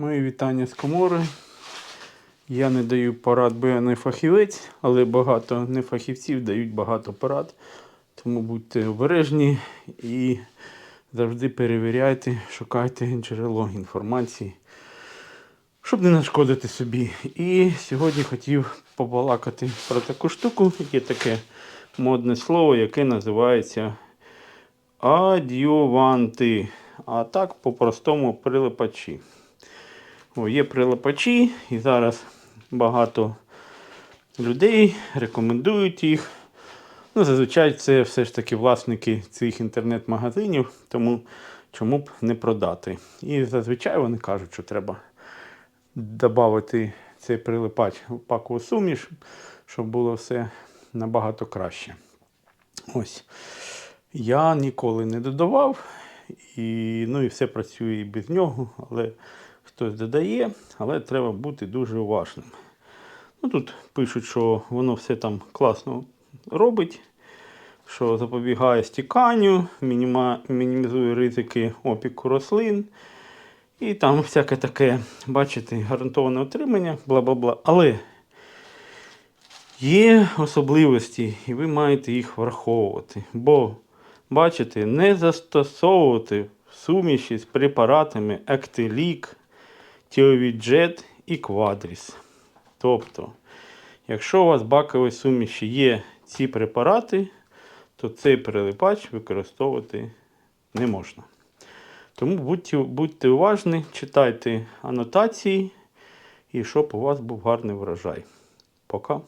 Мої вітання з комори. Я не даю порад, бо я не фахівець, але багато нефахівців дають багато порад. Тому будьте обережні і завжди перевіряйте, шукайте джерело інформації, щоб не нашкодити собі. І сьогодні хотів побалакати про таку штуку. Є таке модне слово, яке називається адюванти. А так по-простому прилипачі. О, є прилипачі, і зараз багато людей рекомендують їх. Ну, зазвичай це все ж таки власники цих інтернет-магазинів, тому чому б не продати. І зазвичай вони кажуть, що треба додати цей прилипач в пакову суміш, щоб було все набагато краще. Ось. Я ніколи не додавав, і, ну, і все працює і без нього, але хтось додає, але треба бути дуже уважним. Ну, тут пишуть, що воно все там класно робить, що запобігає стіканню, мінімізує ризики опіку рослин. І там всяке таке, бачите, гарантоване отримання, бла-бла-бла. Але є особливості, і ви маєте їх враховувати. Бо, бачите, не застосовувати суміші з препаратами Актелік, Тіовіджет і Квадріс. Тобто, якщо у вас в баковій суміші є ці препарати, то цей прилипач використовувати не можна. Тому будьте, будьте уважні, читайте анотації і щоб у вас був гарний врожай. Пока.